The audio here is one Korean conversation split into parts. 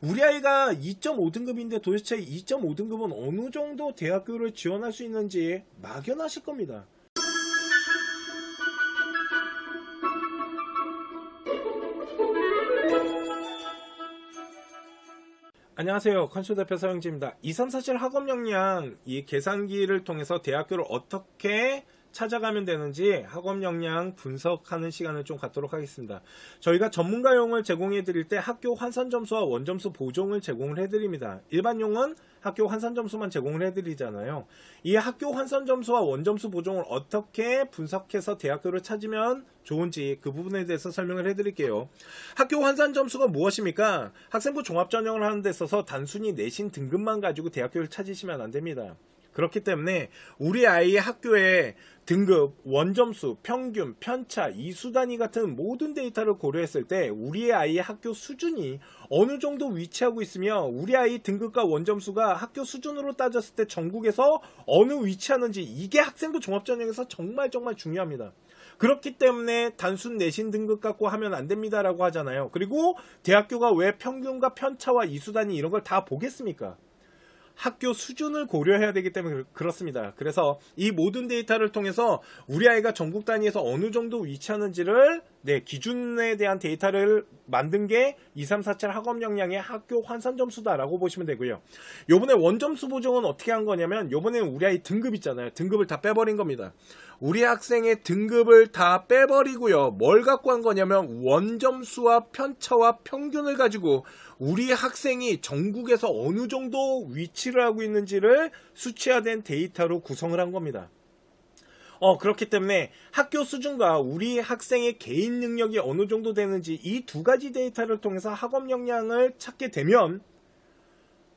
우리 아이가 2.5등급인데 도대체 2.5등급은 어느 정도 대학교를 지원할 수 있는지 막연하실 겁니다. 안녕하세요. 컨쇼 대표 서영지입니다. 2347 학업 역량 이 계산기를 통해서 대학교를 어떻게 찾아가면 되는지 학업 역량 분석하는 시간을 좀 갖도록 하겠습니다. 저희가 전문가용을 제공해 드릴 때 학교 환산 점수와 원점수 보정을 제공을 해 드립니다. 일반용은 학교 환산 점수만 제공을 해 드리잖아요. 이 학교 환산 점수와 원점수 보정을 어떻게 분석해서 대학교를 찾으면 좋은지 그 부분에 대해서 설명을 해 드릴게요. 학교 환산 점수가 무엇입니까? 학생부 종합 전형을 하는 데 있어서 단순히 내신 등급만 가지고 대학교를 찾으시면 안 됩니다. 그렇기 때문에 우리 아이의 학교의 등급, 원점수, 평균, 편차, 이수 단위 같은 모든 데이터를 고려했을 때 우리의 아이의 학교 수준이 어느 정도 위치하고 있으며 우리 아이 등급과 원점수가 학교 수준으로 따졌을 때 전국에서 어느 위치하는지 이게 학생부 종합전형에서 정말 정말 중요합니다. 그렇기 때문에 단순 내신 등급 갖고 하면 안 됩니다라고 하잖아요. 그리고 대학교가 왜 평균과 편차와 이수 단위 이런 걸 다 보겠습니까? 학교 수준을 고려해야 되기 때문에 그렇습니다. 그래서 이 모든 데이터를 통해서 우리 아이가 전국 단위에서 어느 정도 위치하는지를 네, 기준에 대한 데이터를 만든 게 2347 학업 역량의 학교 환산 점수다라고 보시면 되고요. 요번에 원점수 보정은 어떻게 한 거냐면 요번에 우리 아이 등급 있잖아요. 등급을 다 빼버린 겁니다. 우리 학생의 등급을 다 빼버리고요. 뭘 갖고 한 거냐면 원점수와 편차와 평균을 가지고 우리 학생이 전국에서 어느 정도 위치를 하고 있는지를 수치화된 데이터로 구성을 한 겁니다. 어, 그렇기 때문에 학교 수준과 우리 학생의 개인 능력이 어느 정도 되는지 이 두 가지 데이터를 통해서 학업 역량을 찾게 되면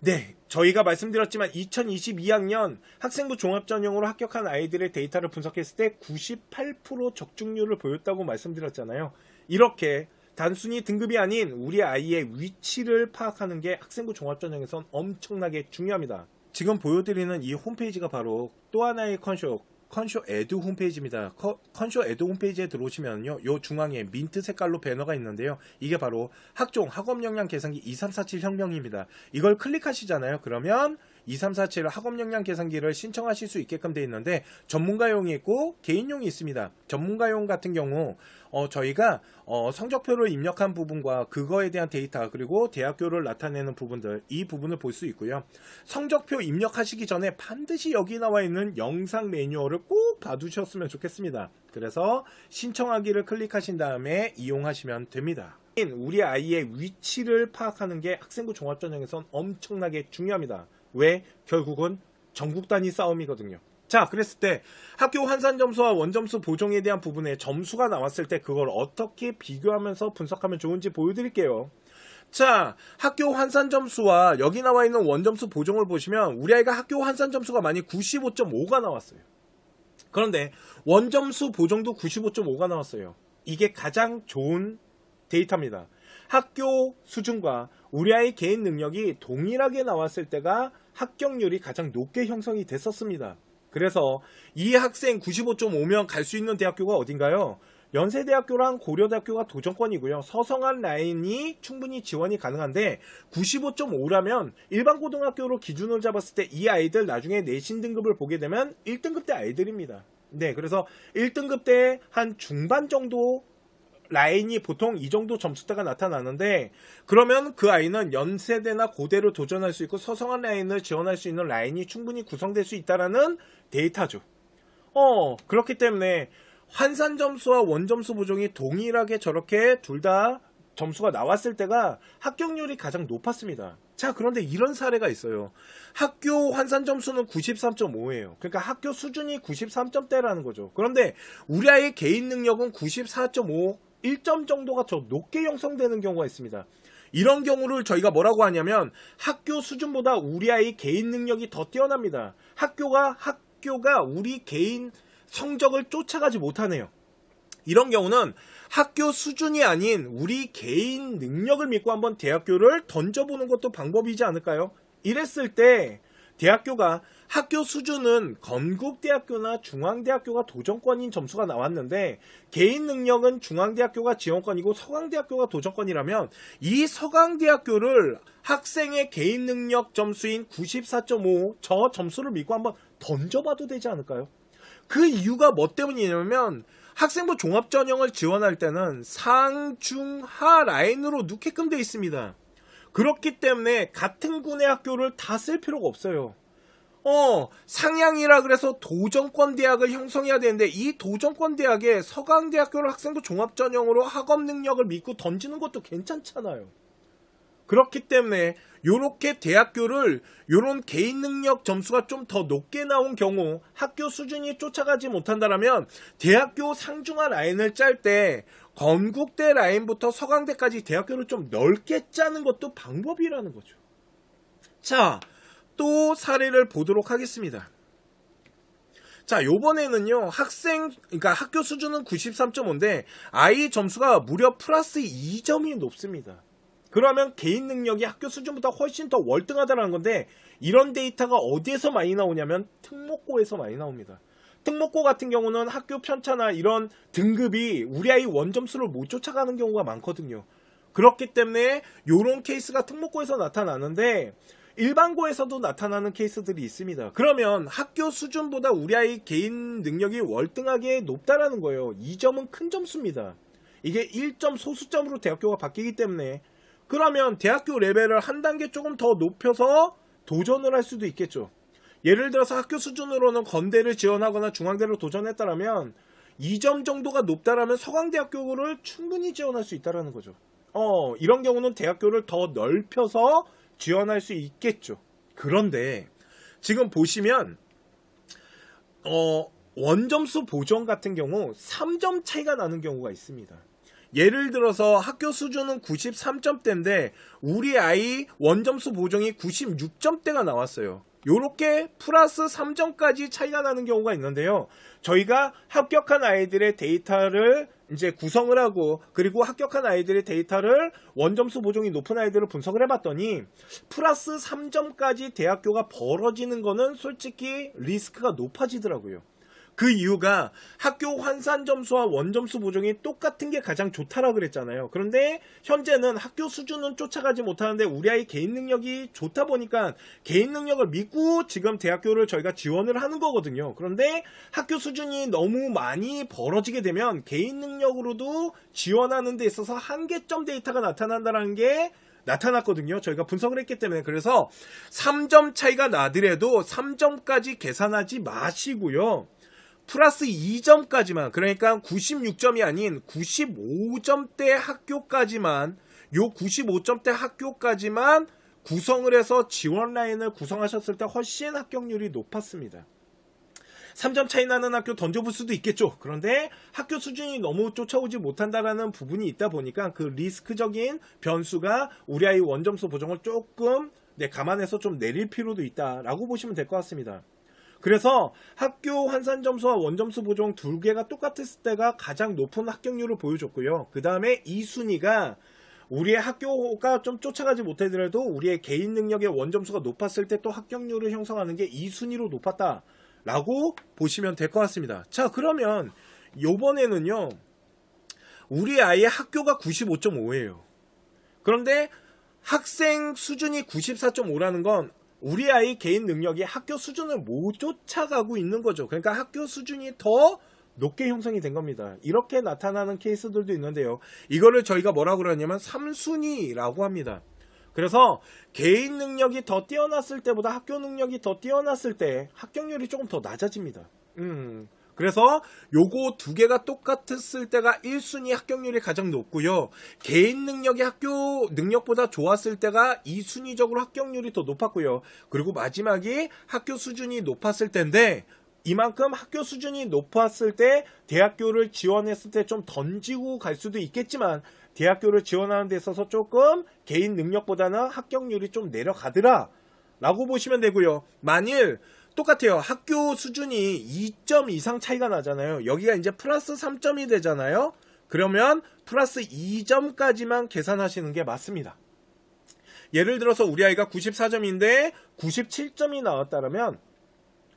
네, 저희가 말씀드렸지만 2022학년 학생부 종합전형으로 합격한 아이들의 데이터를 분석했을 때 98% 적중률을 보였다고 말씀드렸잖아요. 이렇게 단순히 등급이 아닌 우리 아이의 위치를 파악하는 게 학생부 종합전형에선 엄청나게 중요합니다. 지금 보여드리는 이 홈페이지가 바로 또 하나의 컨쇼 컨쇼 에드 홈페이지입니다. 커- 컨쇼 에드 홈페이지에 들어오시면요. 요 중앙에 민트 색깔로 배너가 있는데요. 이게 바로 학종 학업 역량 계산기 2347 혁명입니다. 이걸 클릭하시잖아요. 그러면 2347 학업 역량 계산기를 신청하실 수 있게끔 되어 있는데 전문가용이 있고 개인용이 있습니다. 전문가용 같은 경우 어, 저희가 어, 성적표를 입력한 부분과 그거에 대한 데이터 그리고 대학교를 나타내는 부분들 이 부분을 볼 수 있고요. 성적표 입력하시기 전에 반드시 여기 나와 있는 영상 매뉴얼을 꼭 봐두셨으면 좋겠습니다. 그래서 신청하기를 클릭하신 다음에 이용하시면 됩니다. 우리 아이의 위치를 파악하는 게 학생부 종합전형에선 엄청나게 중요합니다. 왜? 결국은 전국 단위 싸움이거든요. 자, 그랬을 때 학교 환산 점수와 원점수 보정에 대한 부분에 점수가 나왔을 때 그걸 어떻게 비교하면서 분석하면 좋은지 보여드릴게요. 자, 학교 환산 점수와 여기 나와 있는 원점수 보정을 보시면 우리 아이가 학교 환산 점수가 많이 95.5가 나왔어요. 그런데 원점수 보정도 95.5가 나왔어요. 이게 가장 좋은 데이터입니다. 학교 수준과 우리 아이 개인 능력이 동일하게 나왔을 때가 합격률이 가장 높게 형성이 됐었습니다. 그래서 이 학생 95.5면 갈수 있는 대학교가 어딘가요? 연세대학교랑 고려대학교가 도전권이고요. 서성한 라인이 충분히 지원이 가능한데 95.5라면 일반 고등학교로 기준을 잡았을 때 이 아이들 나중에 내신 등급을 보게 되면 1등급 대 아이들입니다. 네, 그래서 1등급 때 한 중반 정도 라인이 보통 이 정도 점수대가 나타나는데 그러면 그 아이는 연세대나 고대를 도전할 수 있고 서성한 라인을 지원할 수 있는 라인이 충분히 구성될 수 있다라는 데이터죠. 어 그렇기 때문에 환산 점수와 원점수 보정이 동일하게 저렇게 둘 다 점수가 나왔을 때가 합격률이 가장 높았습니다. 자, 그런데 이런 사례가 있어요. 학교 환산 점수는 93.5예요. 그러니까 학교 수준이 93점대라는 거죠. 그런데 우리 아이의 개인 능력은 94.5, 1점 정도가 더 높게 형성되는 경우가 있습니다. 이런 경우를 저희가 뭐라고 하냐면 학교 수준보다 우리 아이 개인 능력이 더 뛰어납니다. 학교가 학교가 우리 개인 성적을 쫓아가지 못하네요. 이런 경우는 학교 수준이 아닌 우리 개인 능력을 믿고 한번 대학교를 던져보는 것도 방법이지 않을까요? 이랬을 때 대학교가 학교 수준은 건국대학교나 중앙대학교가 도전권인 점수가 나왔는데 개인 능력은 중앙대학교가 지원권이고 서강대학교가 도전권이라면 이 서강대학교를 학생의 개인 능력 점수인 94.5 저 점수를 믿고 한번 던져봐도 되지 않을까요? 그 이유가 뭐 때문이냐면 학생부 종합전형을 지원할 때는 상, 중, 하 라인으로 넣게끔 되어 있습니다. 그렇기 때문에 같은 군의 학교를 다 쓸 필요가 없어요. 어, 상향이라 그래서 도전권 대학을 형성해야 되는데 이 도전권 대학에 서강대학교를 학생부 종합 전형으로 학업 능력을 믿고 던지는 것도 괜찮잖아요. 그렇기 때문에 요렇게 대학교를 요런 개인 능력 점수가 좀 더 높게 나온 경우 학교 수준이 쫓아가지 못한다라면 대학교 상중하 라인을 짤 때 건국대 라인부터 서강대까지 대학교를 좀 넓게 짜는 것도 방법이라는 거죠. 자, 또 사례를 보도록 하겠습니다. 자, 요번에는요, 학생, 그러니까 학교 수준은 93.5인데, 아이 점수가 무려 플러스 2점이 높습니다. 그러면 개인 능력이 학교 수준보다 훨씬 더 월등하다는 건데, 이런 데이터가 어디에서 많이 나오냐면, 특목고에서 많이 나옵니다. 특목고 같은 경우는 학교 편차나 이런 등급이 우리 아이 원점수를 못 쫓아가는 경우가 많거든요. 그렇기 때문에 요런 케이스가 특목고에서 나타나는데, 일반고에서도 나타나는 케이스들이 있습니다. 그러면 학교 수준보다 우리 아이 개인 능력이 월등하게 높다라는 거예요. 이 점은 큰 점수입니다. 이게 1점 소수점으로 대학교가 바뀌기 때문에 그러면 대학교 레벨을 한 단계 조금 더 높여서 도전을 할 수도 있겠죠. 예를 들어서 학교 수준으로는 건대를 지원하거나 중앙대를 도전했다라면 2점 정도가 높다라면 서강대학교를 충분히 지원할 수 있다라는 거죠. 어, 이런 경우는 대학교를 더 넓혀서 지원할 수 있겠죠. 그런데 지금 보시면 어, 원점수 보정 같은 경우 3점 차이가 나는 경우가 있습니다. 예를 들어서 학교 수준은 93점대인데 우리 아이 원점수 보정이 96점대가 나왔어요. 요렇게 플러스 3점까지 차이가 나는 경우가 있는데요. 저희가 합격한 아이들의 데이터를 이제 구성을 하고 그리고 합격한 아이들의 데이터를 원점수 보정이 높은 아이들을 분석을 해봤더니 플러스 3점까지 대학교가 벌어지는 거는 솔직히 리스크가 높아지더라고요. 그 이유가 학교 환산 점수와 원점수 보정이 똑같은 게 가장 좋다라 그랬잖아요. 그런데 현재는 학교 수준은 쫓아가지 못하는데 우리 아이 개인 능력이 좋다 보니까 개인 능력을 믿고 지금 대학교를 저희가 지원을 하는 거거든요. 그런데 학교 수준이 너무 많이 벌어지게 되면 개인 능력으로도 지원하는 데 있어서 한계점 데이터가 나타난다는 게 나타났거든요. 저희가 분석을 했기 때문에 그래서 3점 차이가 나더라도 3점까지 계산하지 마시고요. 플러스 2점까지만 그러니까 96점이 아닌 95점대 학교까지만 요 95점대 학교까지만 구성을 해서 지원 라인을 구성하셨을 때 훨씬 합격률이 높았습니다. 3점 차이 나는 학교 던져볼 수도 있겠죠. 그런데 학교 수준이 너무 쫓아오지 못한다라는 부분이 있다 보니까 그 리스크적인 변수가 우리 아이 원점수 보정을 조금 네, 감안해서 좀 내릴 필요도 있다라고 보시면 될 것 같습니다. 그래서 학교 환산 점수와 원점수 보정 두 개가 똑같았을 때가 가장 높은 합격률을 보여줬고요. 그 다음에 2순위가 우리의 학교가 좀 쫓아가지 못하더라도 우리의 개인 능력의 원점수가 높았을 때 또 합격률을 형성하는 게 2순위로 높았다라고 보시면 될 것 같습니다. 자, 그러면 요번에는요. 우리 아이의 학교가 95.5예요. 그런데 학생 수준이 94.5라는 건 우리 아이 개인 능력이 학교 수준을 못 쫓아가고 있는 거죠. 그러니까 학교 수준이 더 높게 형성이 된 겁니다. 이렇게 나타나는 케이스들도 있는데요. 이거를 저희가 뭐라고 그러냐면 3순위라고 합니다. 그래서 개인 능력이 더 뛰어났을 때보다 학교 능력이 더 뛰어났을 때 합격률이 조금 더 낮아집니다. 음. 그래서 요거 두 개가 똑같았을 때가 1순위 합격률이 가장 높고요. 개인 능력이 학교 능력보다 좋았을 때가 2순위적으로 합격률이 더 높았고요. 그리고 마지막이 학교 수준이 높았을 때인데 이만큼 학교 수준이 높았을 때 대학교를 지원했을 때 좀 던지고 갈 수도 있겠지만 대학교를 지원하는 데 있어서 조금 개인 능력보다는 합격률이 좀 내려가더라 라고 보시면 되고요. 만일 똑같아요. 학교 수준이 2점 이상 차이가 나잖아요. 여기가 이제 플러스 3점이 되잖아요. 그러면 플러스 2점까지만 계산하시는 게 맞습니다. 예를 들어서 우리 아이가 94점인데 97점이 나왔다면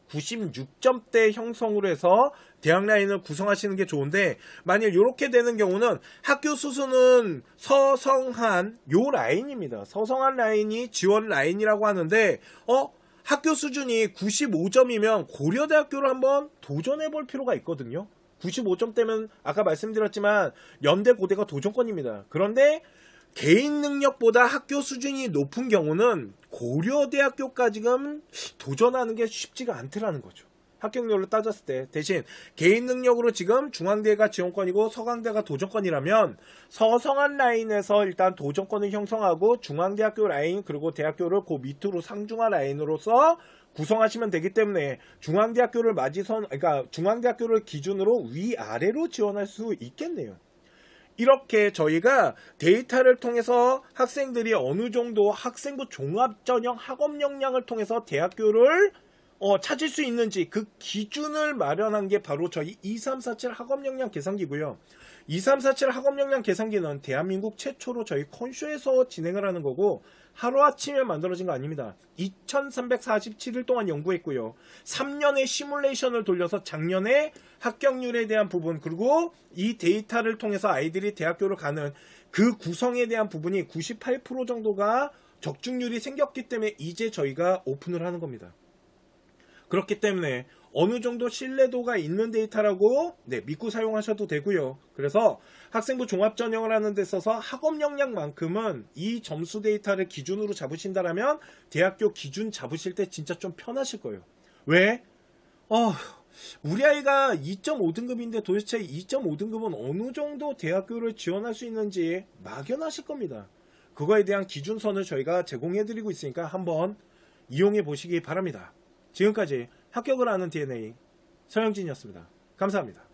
96점대 형성으로 해서 대학 라인을 구성하시는 게 좋은데 만약 이렇게 되는 경우는 학교 수수는 서성한 요 라인입니다. 서성한 라인이 지원 라인이라고 하는데 어 학교 수준이 95점이면 고려대학교를 한번 도전해 볼 필요가 있거든요. 95점대면 아까 말씀드렸지만 연대 고대가 도전권입니다. 그런데 개인 능력보다 학교 수준이 높은 경우는 고려대학교까지는 도전하는 게 쉽지가 않더라는 거죠. 합격률로 따졌을 때 대신 개인 능력으로 지금 중앙대가 지원권이고 서강대가 도전권이라면 서성한 라인에서 일단 도전권을 형성하고 중앙대학교 라인 그리고 대학교를 그 밑으로 상중하 라인으로서 구성하시면 되기 때문에 중앙대학교를 맞이선 그러니까 중앙대학교를 기준으로 위아래로 지원할 수 있겠네요. 이렇게 저희가 데이터를 통해서 학생들이 어느 정도 학생부 종합 전형 학업 역량을 통해서 대학교를 어, 찾을 수 있는지 그 기준을 마련한 게 바로 저희 2347 학업 역량 계산기고요. 2347 학업 역량 계산기는 대한민국 최초로 저희 컨쇼에서 진행을 하는 거고 하루아침에 만들어진 거 아닙니다. 2347일 동안 연구했고요. 3년의 시뮬레이션을 돌려서 작년에 합격률에 대한 부분 그리고 이 데이터를 통해서 아이들이 대학교를 가는 그 구성에 대한 부분이 98% 정도가 적중률이 생겼기 때문에 이제 저희가 오픈을 하는 겁니다. 그렇기 때문에 어느 정도 신뢰도가 있는 데이터라고 네, 믿고 사용하셔도 되고요. 그래서 학생부 종합 전형을 하는 데 있어서 학업 역량만큼은 이 점수 데이터를 기준으로 잡으신다라면 대학교 기준 잡으실 때 진짜 좀 편하실 거예요. 왜? 어, 우리 아이가 2.5등급인데 도대체 2.5등급은 어느 정도 대학교를 지원할 수 있는지 막연하실 겁니다. 그거에 대한 기준선을 저희가 제공해드리고 있으니까 한번 이용해 보시기 바랍니다. 지금까지 합격을 하는 DNA 서영진이었습니다. 감사합니다.